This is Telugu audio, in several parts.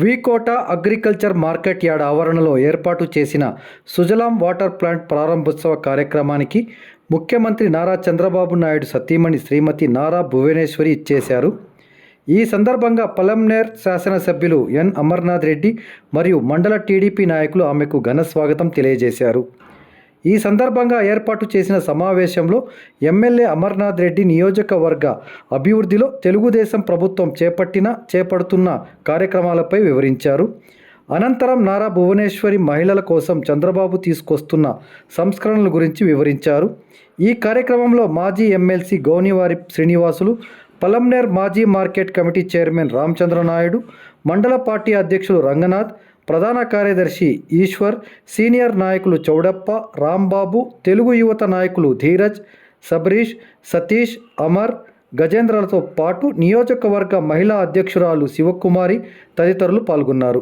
వీకోట అగ్రికల్చర్ మార్కెట్ యార్డ్ ఆవరణలో ఏర్పాటు చేసిన సుజలాం వాటర్ ప్లాంట్ ప్రారంభోత్సవ కార్యక్రమానికి ముఖ్యమంత్రి నారా చంద్రబాబు నాయుడు సతీమణి శ్రీమతి నారా భువనేశ్వరి ఇచ్చేశారు. ఈ సందర్భంగా పలంనేర్ శాసనసభ్యులు ఎన్ అమర్నాథ్ రెడ్డి మరియు మండల టీడీపీ నాయకులు ఆమెకు ఘన స్వాగతం తెలియజేశారు. ఈ సందర్భంగా ఏర్పాటు చేసిన సమావేశంలో ఎమ్మెల్యే అమర్నాథ్ రెడ్డి నియోజకవర్గ అభివృద్ధిలో తెలుగుదేశం ప్రభుత్వం చేపట్టిన చేపడుతున్న కార్యక్రమాలపై వివరించారు. అనంతరం నారా భువనేశ్వరి మహిళల కోసం చంద్రబాబు తీసుకొస్తున్న సంస్కరణల గురించి వివరించారు. ఈ కార్యక్రమంలో మాజీ ఎమ్మెల్సీ గౌనివారి శ్రీనివాసులు పలంనేర్ మాజీ market committee chairman Ramachandra Naidu మండల పార్టీ అధ్యక్షులు రంగనాథ్ ప్రధాన కార్యదర్శి ఈశ్వర్ సీనియర్ నాయకులు చౌడప్ప రాంబాబు తెలుగు యువత నాయకులు ధీరజ్ సబరీష్ సతీష్ అమర్ గజేంద్రలతో పాటు నియోజకవర్గ మహిళా అధ్యక్షురాలు శివకుమారి తదితరులు పాల్గొన్నారు.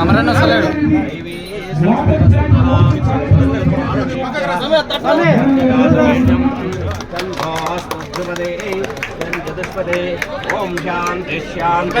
అమరన్న వస్తలేడు ఓం శాంతి శాంతి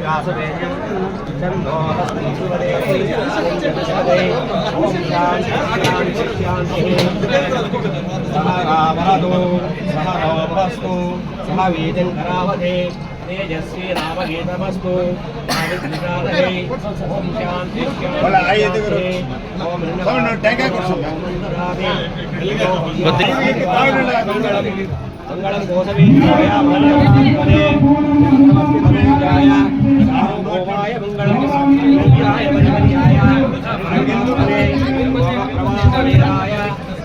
గాతుం యజ్ఞపతే స్వస్తిర్వాదేభ్య ఓర్ధన్యకాసువేయం చందోహస్తివదే ఓం శాంతి శాంతి तेजस्वी राम के नमस्तु ओम शांति ओम मंगलम कोसवीय गोवाय मंगलम मंगलाय मणिमणियाय प्रवासवीराय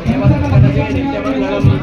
देवत्वदसे नित्यमङ्गलम्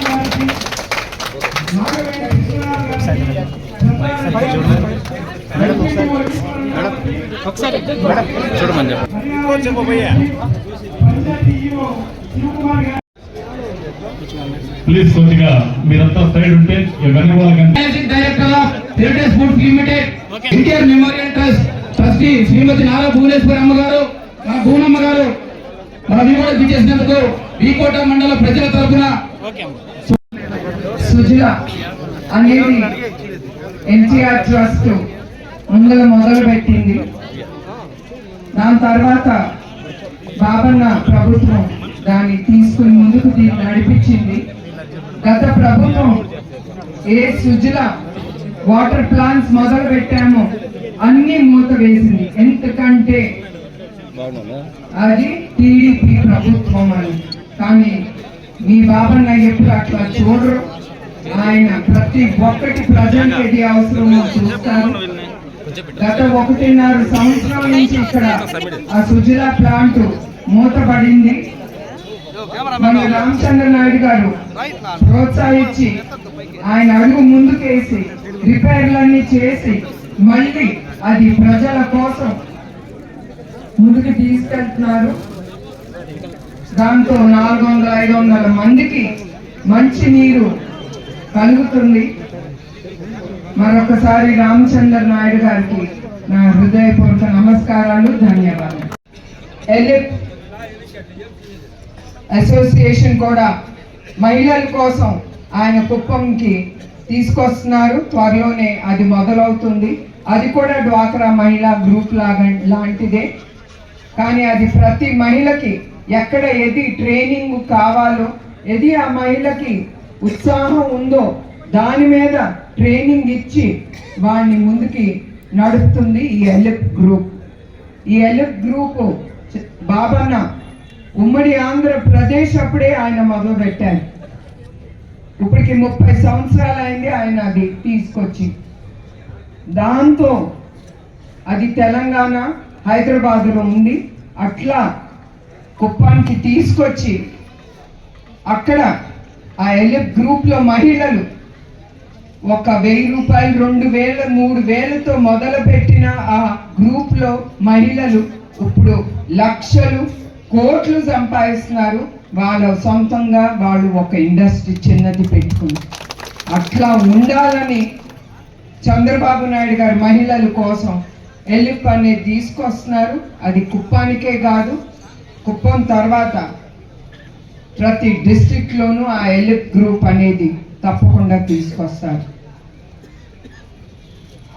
చూడమని ప్లీజ్ కొద్దిగా మీరంతా సైడ్ ఉంటే director of heritage foods limited NTR memorial trust trustee Srimathi Nara Bhuvaneshwari అమ్మగారు మన భూనమ్మ గారు మన కూడా విచ్చేసినందుకు వీకోట మండల ప్రజల తరఫున సుజల అనేది ఎన్టీఆర్ ట్రస్ట్ ముందుగా మొదలు పెట్టింది దాని తర్వాత బాబన్న ప్రభుత్వం దాన్ని తీసుకుని ముందుకు దీన్ని నడిపించింది. గత ప్రభుత్వం ఏ సుజల వాటర్ ప్లాంట్స్ మొదలు పెట్టామో అన్ని మూత వేసింది. ఎందుకంటే అది టీడీపీ ప్రభుత్వం అని. కానీ మీ బాబన్న ఎప్పుడు అట్లా చూడరు. ఆయన ప్రతి ఒక్కటి ప్రజలకు ఏది అవసరమో చూస్తారు గత ఒకటిన్నర సంవత్సరం నుంచి ఇక్కడ ఆ సుజలా ప్లాంట్ మూతపడింది. మన రామచంద్ర నాయుడు గారు ప్రోత్సహించి ఆయన అడుగు ముందుకేసి రిపేర్లన్నీ చేసి మళ్ళీ అది ప్రజల కోసం ముందుకు తీసుకెళ్తున్నారు. దాంతో నాలుగు వందల ఐదు వందల మందికి మంచి నీరు కలుగుతుంది మరొకసారి రామచంద్ర నాయుడు గారికి నా హృదయపూర్వక నమస్కారాలు ధన్యవాదాలు. ఎలిప్ అసోసియేషన్ కూడా మహిళల కోసం ఆయన కుప్పంకి తీసుకొస్తున్నారు. త్వరలోనే అది మొదలవుతుంది. అది కూడా డ్వాక్రా మహిళా గ్రూప్ లాగా లాంటిదే. కానీ అది ప్రతి మహిళకి ఎక్కడ ఏది ట్రైనింగ్ కావాలో ఏది ఆ మహిళకి ఉత్సాహం ఉందో దాని మీద ట్రైనింగ్ ఇచ్చి వాడిని ముందుకి నడుపుతుంది ఈ ఎల్ఎఫ్ గ్రూప్. ఈ ఎల్ఎఫ్ గ్రూప్ బాబాన బాబన్న ఉమ్మడి ఆంధ్రప్రదేశ్ అప్పుడే ఆయన మొదలుపెట్టారు ఇప్పటికి ముప్పై సంవత్సరాలు అయింది ఆయన అది తీసుకొచ్చి. దాంతో అది తెలంగాణ హైదరాబాదులో ఉంది. అట్లా కుప్పానికి తీసుకొచ్చి అక్కడ ఆ ఎలిప్ గ్రూప్లో మహిళలు ఒక వెయ్యి రూపాయలు రెండు వేల మూడు వేలతో మొదలుపెట్టిన ఆ గ్రూప్లో మహిళలు ఇప్పుడు లక్షలు కోట్లు సంపాదిస్తున్నారు. వాళ్ళ సొంతంగా వాళ్ళు ఒక ఇండస్ట్రీ చిన్నది పెట్టుకున్నారు అట్లా ఉండాలని చంద్రబాబు నాయుడు గారు మహిళల కోసం ఎల్లిప్ అనేది తీసుకొస్తున్నారు. అది కుప్పానికే కాదు కుప్పం తర్వాత ప్రతి డిస్టిక్లోనూ ఆ ఎలిప్ గ్రూప్ అనేది తప్పకుండా తీసుకొస్తారు.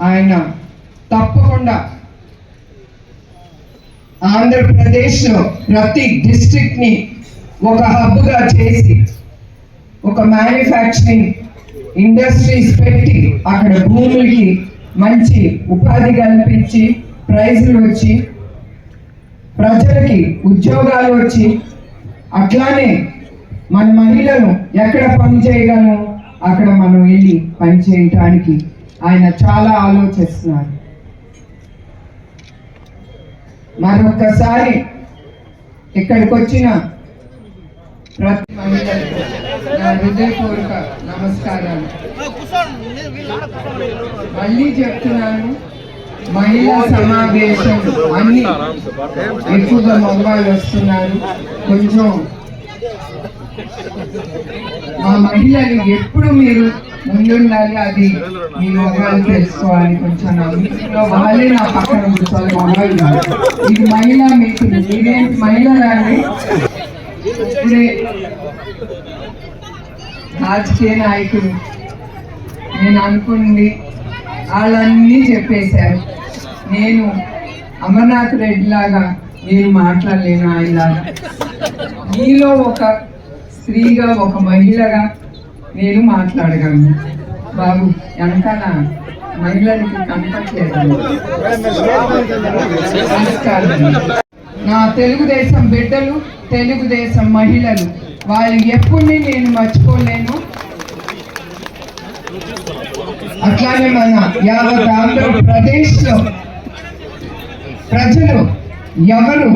ఆయన తప్పకుండా ఆంధ్రప్రదేశ్లో ప్రతి డిస్టిక్ని ఒక హబ్గా చేసి ఒక మ్యానుఫ్యాక్చరింగ్ ఇండస్ట్రీస్ పెట్టి అక్కడ భూములకి మంచి ఉపాధి కల్పించి ప్రైజులు వచ్చి ప్రజలకి ఉద్యోగాలు వచ్చి అట్లానే మన మహిళలు ఎక్కడ పని చేయగలము అక్కడ మనం వెళ్ళి పని చేయటానికి ఆయన చాలా ఆలోచిస్తున్నారు. మరొక్కసారి ఇక్కడికి వచ్చిన ప్రతి మహిళలకు నా హృదయపూర్వక నమస్కారాలు. మళ్ళీ చెప్తున్నాను మహిళా సమావేశం అన్ని ఎక్కువగా మొబైల్ వస్తున్నారు. కొంచెం ఆ మహిళలు ఎప్పుడు మీరు ముందుండాలి అది మీ మొగాలు తెలుసుకోవాలి కొంచెం నా మీటింగ్లో వాళ్ళే నా పక్కన కూర్చోవాలి మగవాళ్ళు ఇది మహిళా మీటింగ్ మీరేంటి మహిళలండి ఇప్పుడే రాజకీయ నాయకులు నేను అనుకుంది వాళ్ళన్నీ చెప్పేశారు. నేను అమర్నాథ్ రెడ్డి లాగా నేను మాట్లాడలేను ఆయన మీలో ఒక స్త్రీగా ఒక మహిళగా నేను మాట్లాడగలను. బాబు వెనకాల మహిళలకి కనపట్లేదు నా తెలుగుదేశం బిడ్డలు తెలుగుదేశం మహిళలు వాళ్ళు ఎప్పుడు నేను మర్చిపోలేను. అట్లానే మన యావత్ ఆంధ్రప్రదేశ్లో ప్రజలు ఎవరు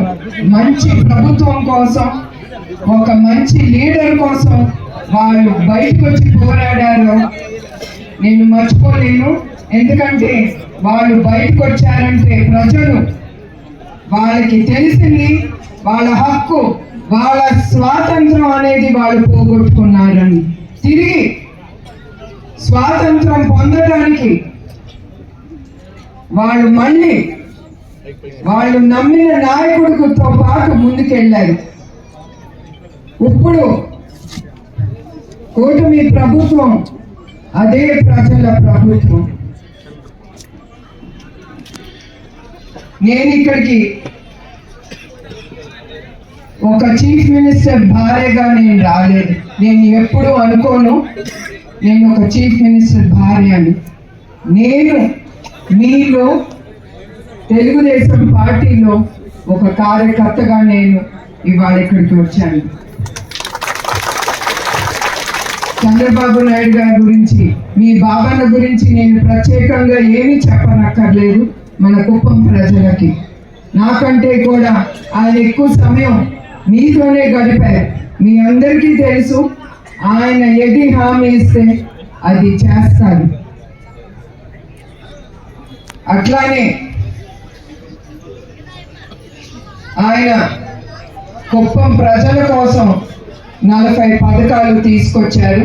మంచి ప్రభుత్వం కోసం ఒక మంచి లీడర్ కోసం వాళ్ళు బయటకు వచ్చి పోరాడారు. నేను మర్చిపోలేను. ఎందుకంటే వాళ్ళు బయటకు వచ్చారంటే ప్రజలు వాళ్ళకి తెలిసింది వాళ్ళ హక్కు వాళ్ళ స్వాతంత్రం అనేది వాళ్ళు పోగొట్టుకున్నారని. తిరిగి స్వాతంత్రం పొందడానికి వాళ్ళు మళ్ళీ వాళ్ళు నమ్మిన నాయకుడితో పాటు ముందుకెళ్ళారు. ఇప్పుడు కూటమి ప్రభుత్వం అదే ప్రజల ప్రభుత్వం. నేను ఇక్కడికి ఒక చీఫ్ మినిస్టర్ భార్యగా నేను రాలేదు. నేను ఎప్పుడు అనుకోను నేను ఒక చీఫ్ మినిస్టర్ భార్య అని. నేను మీలో తెలుగుదేశం పార్టీలో ఒక కార్యకర్తగా నేను ఇవాళ ఇక్కడికి వచ్చాను. చంద్రబాబు నాయుడు గారి గురించి మీ బాబాల గురించి నేను ప్రత్యేకంగా ఏమీ చెప్పనక్కర్లేదు మన కుప్పం ప్రజలకి. నాకంటే కూడా ఆయన ఎక్కువ సమయం మీతోనే గడిపారు. మీ అందరికీ తెలుసు ఆయన ఏది హామీ ఇస్తే అది చేస్తారు అట్లానే ఆయన కుప్పం ప్రజల కోసం నలభై పథకాలు తీసుకొచ్చారు.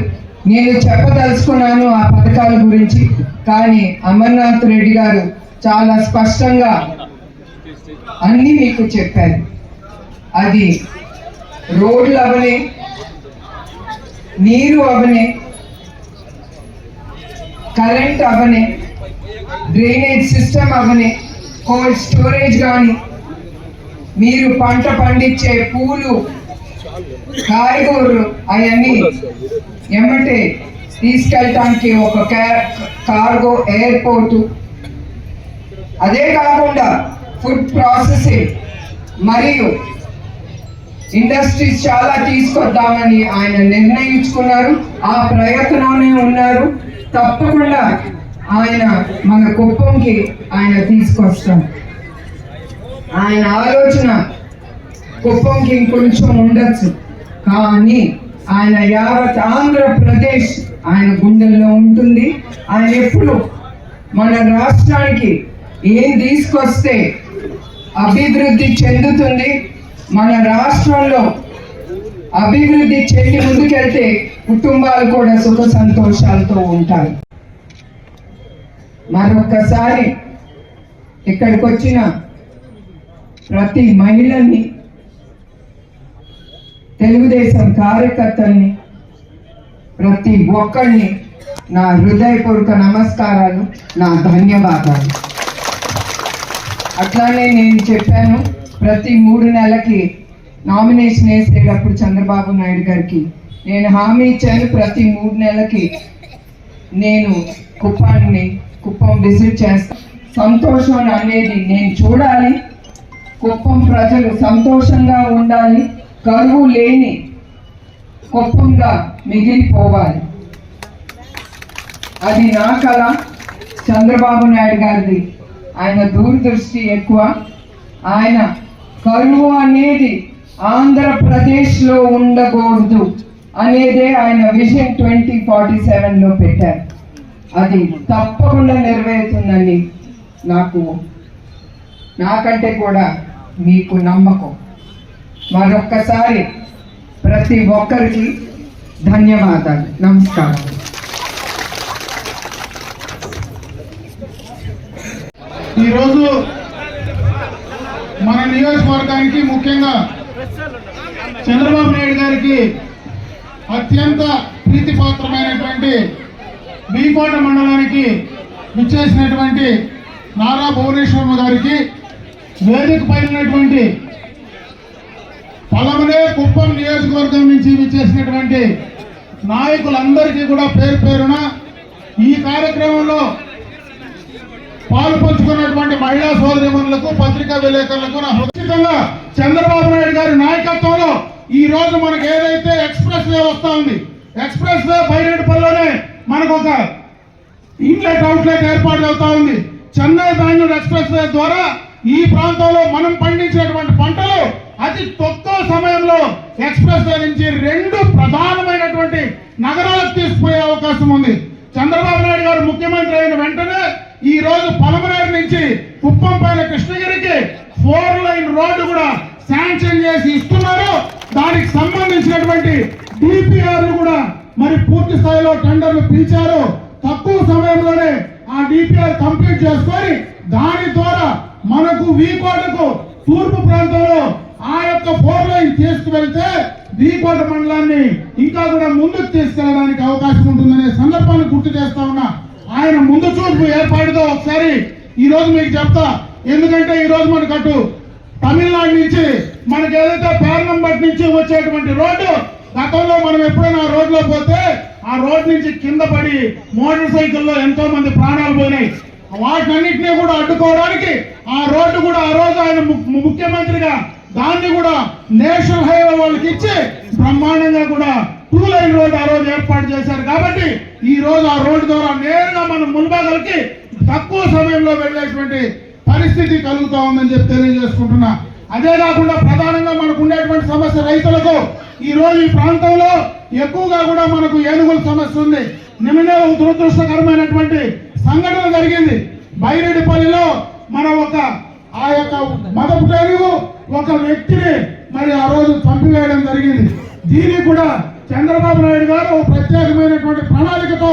నేను చెప్పదలుచుకున్నాను ఆ పథకాల గురించి కానీ అమర్నాథ్ రెడ్డి గారు చాలా స్పష్టంగా అన్నీ మీకు చెప్పారు. అది రోడ్లు అవనే నీరు అవనే కరెంట్ అవనే డ్రైనేజ్ సిస్టమ్ అవనే కోల్డ్ స్టోరేజ్ కానీ మీరు పంట పండించే పూలు కాయగూరలు అవన్నీ ఎమ్మటే తీసుకెళ్ళటానికి ఒక క్యా- కార్గో ఎయిర్పోర్టు. అదే కాకుండా ఫుడ్ ప్రాసెసింగ్ మరియు ఇండస్ట్రీస్ చాలా తీసుకొద్దామని ఆయన నిర్ణయించుకున్నారు. ఆ ప్రయత్నంలోనే ఉన్నారు. తప్పకుండా ఆయన మన కుప్పంకి ఆయన తీసుకొస్తాం. ఆయన ఆలోచన కుప్పంకి ఇంకొంచెం ఉండొచ్చు. కానీ ఆయన యావత్ ఆంధ్రప్రదేశ్ ఆయన గుండెల్లో ఉంటుంది. ఆయన ఎప్పుడు మన రాష్ట్రానికి ఏం తీసుకొస్తే అభివృద్ధి చెందుతుంది మన రాష్ట్రంలో అభివృద్ధి చెంది ముందుకెళ్తే కుటుంబాలు కూడా సుఖ సంతోషాలతో ఉంటాయి మరొక్కసారి ఇక్కడికి వచ్చిన ప్రతి మహిళని తెలుగుదేశం కార్యకర్తల్ని ప్రతి ఒక్కరిని నా హృదయపూర్వక నమస్కారాలు నా ధన్యవాదాలు. అట్లానే నేను చెప్పాను ప్రతి మూడు నెలలకి నామినేషన్ వేసేటప్పుడు చంద్రబాబు నాయుడు గారికి నేను హామీ ఇచ్చాను ప్రతి మూడు నెలలకి నేను కుప్పాన్ని కుప్పం విజిట్ చేస్తాను సంతోషం అనేది నేను చూడాలి కుప్పం ప్రజలు సంతోషంగా ఉండాలి కరువు లేని కుప్పంగా మిగిలిపోవాలి. అది నా కళ చంద్రబాబు నాయుడు గారిది. ఆయన దూరదృష్టి ఎక్కువ. ఆయన కరువు అనేది ఆంధ్రప్రదేశ్లో ఉండకూడదు అనేదే ఆయన విజన్ ట్వంటీ ఫార్టీ సెవెన్లో పెట్టారు. అది తప్పకుండా నెరవేరుతుందని నాకు నాకంటే కూడా మీకు నమ్మకం. మరొక్కసారి ప్రతి ఒక్కరికి ధన్యవాదాలు. నమస్కారం. ఈరోజు మన నియోజకవర్గానికి ముఖ్యంగా చంద్రబాబు నాయుడు గారికి అత్యంత ప్రీతిపాత్రమైనటువంటి బీకోట మండలానికి విచ్చేసినటువంటి నారా భువనేశ్వరమ్మ గారికి వేదిక పైనటువంటి పలమనే కుప్పం నియోజకవర్గం నుంచి విచ్చేసినటువంటి నాయకులందరికీ కూడా పేరు పేరున ఈ కార్యక్రమంలో పాలు పంచుకున్నటువంటి మహిళా సోదరిమణులకు పత్రికా విలేకరులకు నా ఖచ్చితంగా చంద్రబాబు నాయుడు గారి నాయకత్వంలో ఈ రోజు మనకు ఏదైతే ఎక్స్ప్రెస్ వే వస్తా ఉంది ఎక్స్ప్రెస్ వే బైరెడ్డిపల్లిలోనే మనకు ఒక ఇన్లెట్ అవుట్లెట్ ఏర్పాటు అవుతా ఉంది. చెన్నై బెంగళూరు ఎక్స్ప్రెస్ వే ద్వారా ఈ ప్రాంతంలో మనం పండించినటువంటి పంటలు అతి తక్కువ సమయంలో ఎక్స్ప్రెస్ వే నుంచి రెండు ప్రధానమైనటువంటి నగరాలకు తీసుకుపోయే అవకాశం ఉంది. చంద్రబాబు నాయుడు గారు ముఖ్యమంత్రి అయిన వెంటనే ఈ రోజు పలమనేరు నుంచి కుప్పం పైన కృష్ణగిరికి ఫోర్ లైన్ రోడ్డు కూడా శాంక్షన్ చేసి ఇస్తున్నారు. దానికి సంబంధించినటువంటి డిపిఆర్ కూడా మరి పూర్తి స్థాయిలో టెండర్లు పిలిచారు. తక్కువ సమయంలోనే ఆ డిపిఆర్ కంప్లీట్ చేసుకొని దాని ద్వారా మనకు వీకోటకు తూర్పు ప్రాంతంలో ఆ యొక్క ఫోర్ లైన్ తీసుకువెళ్తే దీపాట మండలాన్ని ఇంకా కూడా ముందుకు తీసుకెళ్ళడానికి అవకాశం ఉంటుందనే సందర్భాన్ని గుర్తు చేస్తా ఉన్నా. ఆయన ముందు చూపు ఏర్పాటుతో ఒకసారి ఈ రోజు మీకు చెప్తా. ఎందుకంటే ఈ రోజు మనకు అటు తమిళనాడు నుంచి మనకి ఏదైతే పేర్నంబట్ నుంచి వచ్చేటువంటి రోడ్డు గతంలో మనం ఎప్పుడైనా రోడ్లో పోతే ఆ రోడ్ నుంచి కింద పడి మోటార్ సైకిల్లో ఎంతో మంది ప్రాణాలు పోయినాయి. వాటన్నిటినీ కూడా అడ్డుకోవడానికి ఆ రోడ్డు కూడా ఆ రోజు ఆయన ము- ముఖ్యమంత్రిగా దాన్ని కూడా నేషనల్ హైవే వాళ్ళకి ఇచ్చి బ్రహ్మాండంగా కూడా టూ లైన్ రోడ్ ఆ రోజు ఏర్పాటు చేశారు. కాబట్టి ఈ రోజు ఆ రోడ్డు ద్వారా నేరుగా మనం మున్బాగలకి తక్కువ సమయంలో వెళ్ళేటువంటి పరిస్థితి కలుగుతా ఉందని చెప్పి తెలియజేసుకుంటున్నా. అదే కాకుండా ప్రధానంగా మనకు ఉండేటువంటి సమస్య రైతులకు ఈ రోజు ఈ ప్రాంతంలో ఎక్కువగా కూడా మనకు ఏనుగుల సమస్య ఉంది. నిన్ననే దురదృష్టకరమైనటువంటి సంఘటన జరిగింది బైరెడ్డిపల్లిలో మన ఒక ఆ యొక్క మదపు టేనుగు ఒక వ్యక్తిని మరి ఆ రోజు చంపివేయడం జరిగింది దీనికి కూడా చంద్రబాబు నాయుడు గారు ఒక ప్రత్యేకమైనటువంటి ప్రణాళికతో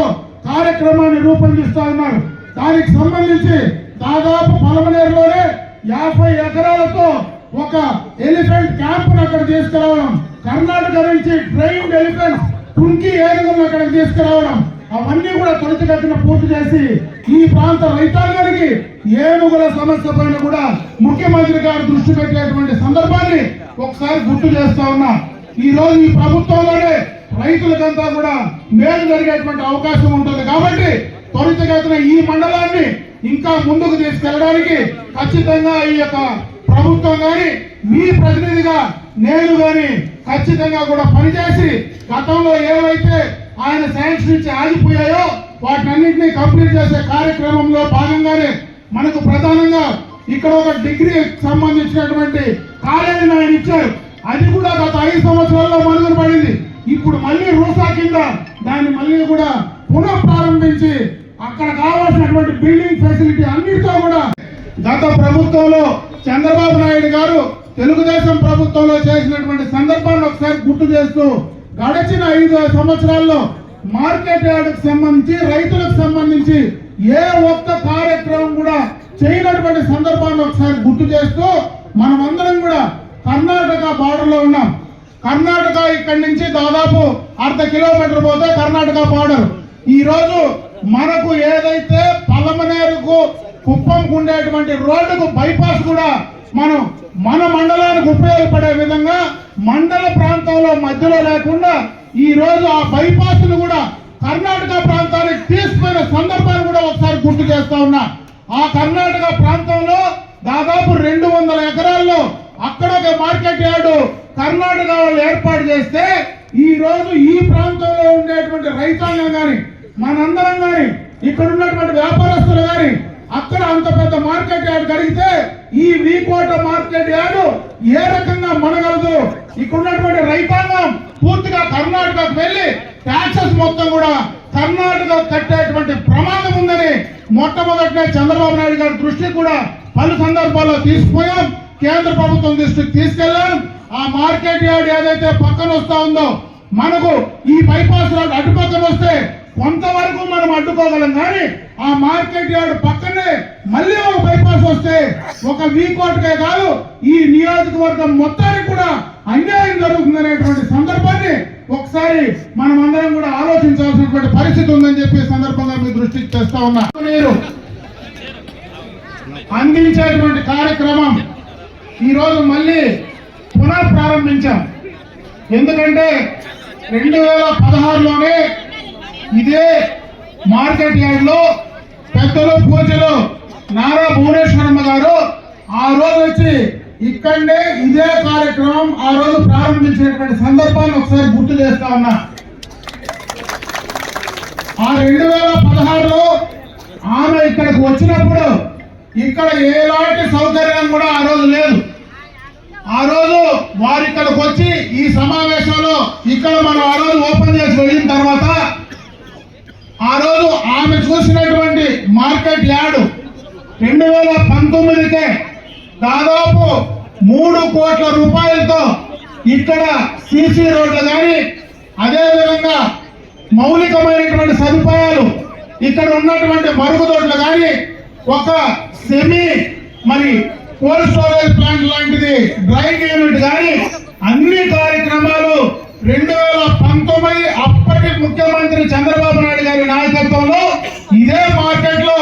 కార్యక్రమాన్ని రూపొందిస్తా ఉన్నారు దానికి సంబంధించి దాదాపు పలమనేరులోనే యాభై ఎకరాలతో ఒక ఎలిఫెంట్ క్యాంప్ అక్కడ తీసుకురావడం కర్ణాటక నుంచి ట్రైన్డ్ ఎలిఫెంట్ టుంకి ఏనుగులను అక్కడికి తీసుకురావడం అవన్నీ కూడా త్వరితగతిన పూర్తి చేసి ఈ ప్రాంత రైతాంగానికి ఏనుగుల సమస్య పైన కూడా ముఖ్యమంత్రి గారు దృష్టి పెట్టేటువంటి సందర్భాన్ని ఒకసారి గుర్తు చేస్తా ఉన్నా. ఈ రోజు ఈ ప్రభుత్వంలోనే రైతులకంతా కూడా మేలు జరిగేటువంటి అవకాశం ఉంటుంది. కాబట్టి త్వరితగతిన ఈ మండలాన్ని ఇంకా ముందుకు తీసుకెళ్ళడానికి ఖచ్చితంగా ఈ యొక్క ప్రభుత్వం కానీ మీ ప్రతినిధిగా నేను కానీ ఖచ్చితంగా కూడా పనిచేసి గతంలో ఏవైతే ఆయన శాంక్షన్ ఇచ్చి ఆగిపోయాయో వాటినన్నింటినీ కంప్లీట్ చేసే కార్యక్రమంలో భాగంగానే మనకు ప్రధానంగా ఇక్కడ ఒక డిగ్రీ సంబంధించినటువంటి కాలేజీని ఆయన ఇచ్చారు. అది కూడా గత ఐదు సంవత్సరాల్లో మనుగడ పడింది. ఇప్పుడు మళ్ళీ రూసా కింద దాన్ని మళ్ళీ కూడా పునః ప్రారంభించి అక్కడ కావాల్సినటువంటి బిల్డింగ్ ఫెసిలిటీ అన్నిటితో కూడా గత ప్రభుత్వంలో చంద్రబాబు నాయుడు గారు తెలుగుదేశం ప్రభుత్వంలో చేసినటువంటి సందర్భాన్ని ఒకసారి గుర్తు చేస్తూ గడిచిన ఐదు సంవత్సరాల్లో మార్కెట్ యార్డ్కి సంబంధించి రైతులకు సంబంధించి ఏ ఒక్క కార్యక్రమం కూడా చేయనటువంటి సందర్భాన్ని ఒకసారి గుర్తు చేస్తూ మనమందరం కూడా కర్ణాటక బార్డర్లో ఉన్నాం. కర్ణాటక ఇక్కడి నుంచి దాదాపు అర్ధ కిలోమీటర్ పోతే కర్ణాటక బార్డర్. ఈ రోజు మనకు ఏదైతే పలమనేరుకు కుప్పంకు ఉండేటువంటి రోడ్డుకు బైపాస్ కూడా మనం మన మండలానికి ఉపయోగపడే విధంగా మండల ప్రాంతంలో మధ్యలో లేకుండా ఈ రోజు ఆ బైపాస్ను కూడా కర్ణాటక ప్రాంతానికి తీసుకున్న సందర్భాన్ని కూడా ఒకసారి గుర్తు చేస్తా ఉన్నా. ఆ కర్ణాటక ప్రాంతం దాదాపు రెండు వందల ఎకరాల్లో అక్కడ ఒక మార్కెట్ యార్డు కర్ణాటక వాళ్ళు ఏర్పాటు చేస్తే ఈ రోజు ఈ ప్రాంతంలో ఉండేటువంటి రైతాంగం కానీ మనందరం గాని ఇక్కడ ఉన్నటువంటి వ్యాపారస్తులు కానీ అక్కడ అంత పెద్ద మార్కెట్ యార్డ్ కలిగితే ఈ వీకోట మార్కెట్ యార్డు ఏ రకంగా మనగలదు? ఇక్కడ ఉన్నటువంటి రైతాంగం పూర్తిగా కర్ణాటకకు వెళ్ళి ట్యాక్సెస్ మొత్తం కూడా కర్ణాటక కట్టేటువంటి ప్రమాదం ఉందని మొట్టమొదటినే చంద్రబాబు నాయుడు గారి దృష్టి కూడా పలు సందర్భాల్లో తీసుకుపోయాం. కేంద్ర ప్రభుత్వం దృష్టికి తీసుకెళ్ళాం ఆ మార్కెట్ యార్డ్ ఏదైతే పక్కన వస్తా ఉందో మనకు ఈ బైపాస్ రోడ్ అటు పక్కన వస్తే కొంతవరకు మనం అడ్డుకోగలం. కానీ ఆ మార్కెట్ యార్డ్ పక్కనే మళ్ళీ ఒక బైపాస్ వస్తే ఒక వీకోట్కే కాదు ఈ నియోజకవర్గం మొత్తానికి కూడా అన్యాయం జరుగుతుందనేటువంటి సందర్భాన్ని ఒకసారి మనం అందరం కూడా ఆలోచించాల్సినటువంటి పరిస్థితి ఉందని చెప్పి సందర్భంగా మీ దృష్టికి తెస్తా ఉన్నా. నీరు అందించేటువంటి కార్యక్రమం ఈ రోజు మళ్ళీ పునః ప్రారంభించాం. ఎందుకంటే రెండు వేల పదహారులోనే ఇదే మార్కెట్ యార్డ్లో పెద్దలు పూజలు నారా భువనేశ్వరమ్మ గారు ఆ రోజు వచ్చి ఇక్కడనే ఇదే కార్యక్రమం ఆ రోజు ప్రారంభించినటువంటి సందర్భాన్ని ఒకసారి గుర్తు చేస్తా ఉన్నా. ఆ రెండు వేల పదహారులో ఆమె ఇక్కడికి వచ్చినప్పుడు ఇక్కడ ఎలాంటి సౌకర్యం కూడా ఆ రోజు లేదు. ఆ రోజు వారు ఇక్కడికి వచ్చి ఈ సమావేశంలో ఇక్కడ మనం ఆ రోజు ఓపెన్ చేసి వెళ్ళిన తర్వాత ఆ రోజు ఆమె చూసినటువంటి మార్కెట్ యార్డు రెండు వేల పంతొమ్మిదికే దాదాపు మూడు కోట్ల రూపాయలతో ఇక్కడ సీసీ రోడ్లు కానీ అదేవిధంగా మౌలికమైనటువంటి సదుపాయాలు ఇక్కడ ఉన్నటువంటి మరుగుదొడ్లు కానీ ఒక సెమీ మరి కోల్డ్ స్టోరేజ్ ప్లాంట్ లాంటిది. డ్రైన్ యూనిట్ కానీ అన్ని కార్యక్రమాలు రెండు వేల పంతొమ్మిది అప్పటి ముఖ్యమంత్రి చంద్రబాబు నాయుడు గారి నాయకత్వంలో ఇదే మార్కెట్లో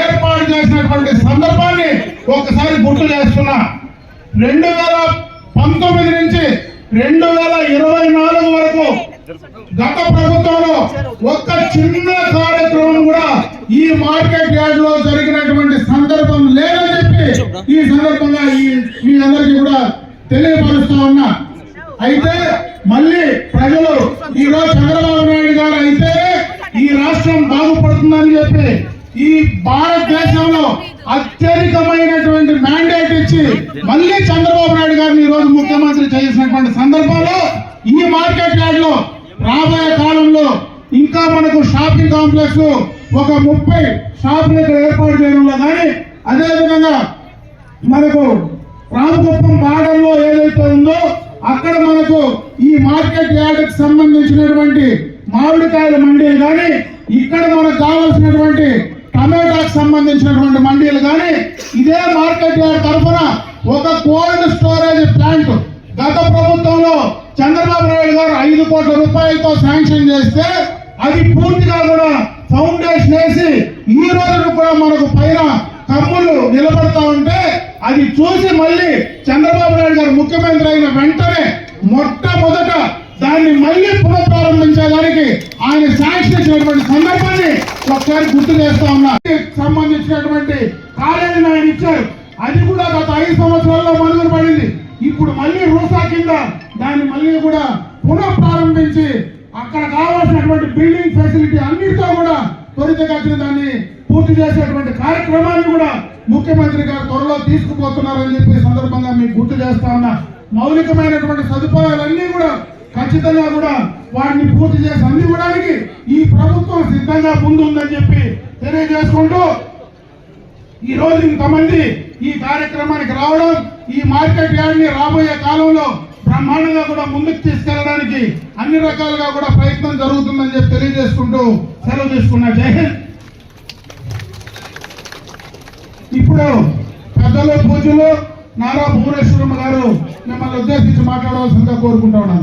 ఏర్పాటు చేసినటువంటి సందర్భాన్ని ఒకసారి గుర్తు చేస్తున్నా. రెండు వేల పంతొమ్మిది నుంచి రెండు వేల ఇరవై నాలుగు వరకు గత ప్రభుత్వంలో ఒక్క చిన్న కార్యక్రమం కూడా ఈ మార్కెట్ యార్డ్లో జరిగినటువంటి సందర్భం లేదని చెప్పి ఈ సందర్భంగా ఈ మీ అందరికీ కూడా తెలియపరుస్తా ఉన్నా. అయితే మళ్ళీ ప్రజలు ఈ రోజు చంద్రబాబు నాయుడు గారు అయితే ఈ రాష్ట్రం బాగుపడుతుందని చెప్పి ఈ భారతదేశంలో అత్య మ్యాండేట్ ఇచ్చి మళ్ళీ చంద్రబాబు నాయుడు గారిని ఈ రోజు ముఖ్యమంత్రి చేసినటువంటి సందర్భంలో ఈ మార్కెట్ యార్డ్లో రాబోయే కాలంలో ఇంకా మనకు షాపింగ్ కాంప్లెక్స్ ఒక ముప్పై షాపులు ఇక్కడ ఏర్పాటు చేయడంలో కానీ అదేవిధంగా మనకు రామకుప్పం బార్డర్లో ఏదైతే ఉందో అక్కడ మనకు ఈ మార్కెట్ యార్డ్కి సంబంధించినటువంటి మామిడికాయల మండీలు కానీ ఇక్కడ మనకు కావాల్సినటువంటి టమాటాకు సంబంధించినటువంటి మండీలు కానీ ఇదే మార్కెట్ యార్డ్ తరఫున ఒక కోల్డ్ స్టోరేజ్ ప్లాంట్ గత ప్రభుత్వంలో చంద్రబాబు నాయుడు గారు ఐదు కోట్ల రూపాయలతో శాంక్షన్ చేస్తే అది పూర్తిగా కూడా ఫౌండేషన్ వేసి ఈ రోజు కూడా మనకు పైన కమ్ములు నిలబడతా ఉంటే అది చూసి మళ్ళీ చంద్రబాబు నాయుడు గారు ముఖ్యమంత్రి అయిన వెంటనే మొట్టమొదట దాన్ని మళ్ళీ పునఃప్రారంభించేదానికి ఆయన శాంక్షన్ ఇచ్చినటువంటి సందర్భాన్ని ఒకసారి గుర్తు చేస్తా ఉన్నా. సంబంధించినటువంటి కాలేజీని ఆయన ఇచ్చారు. అది కూడా గత ఐదు సంవత్సరాల్లో మనుగడ పడింది. ఇప్పుడు మళ్ళీ రూసా కింద దాన్ని మళ్ళీ కూడా పునఃప్రారంభించి అక్కడ కావాల్సినటువంటి బిల్డింగ్ ఫెసిలిటీ అన్నిటితో కూడా త్వరితగతిన దాన్ని పూర్తి చేసేటువంటి కార్యక్రమాన్ని కూడా ముఖ్యమంత్రి గారు త్వరలో తీసుకుపోతున్నారని చెప్పి సందర్భంగా మీకు గుర్తు చేస్తా ఉన్నా. మౌలికమైనటువంటి సదుపాయాలన్నీ కూడా ఖచ్చితంగా కూడా వాటిని పూర్తి చేసి అందివ్వడానికి ఈ ప్రభుత్వం సిద్ధంగా ముందుందని చెప్పి తెలియజేసుకుంటూ ఈ రోజు ఇంతమంది ఈ కార్యక్రమానికి రావడం ఈ మార్కెట్ యార్డ్ని రాబోయే కాలంలో బ్రహ్మాండంగా కూడా ముందుకు తీసుకెళ్ళడానికి అన్ని రకాలుగా కూడా ప్రయత్నం జరుగుతుందని చెప్పి తెలియజేసుకుంటూ సెలవు తీసుకున్నా. జై ఇప్పుడు పెద్దలు పూజలు నారా భువనేశ్వరమ్మ గారు మిమ్మల్ని ఉద్దేశించి మాట్లాడవలసిందిగా కోరుకుంటా ఉన్నాను.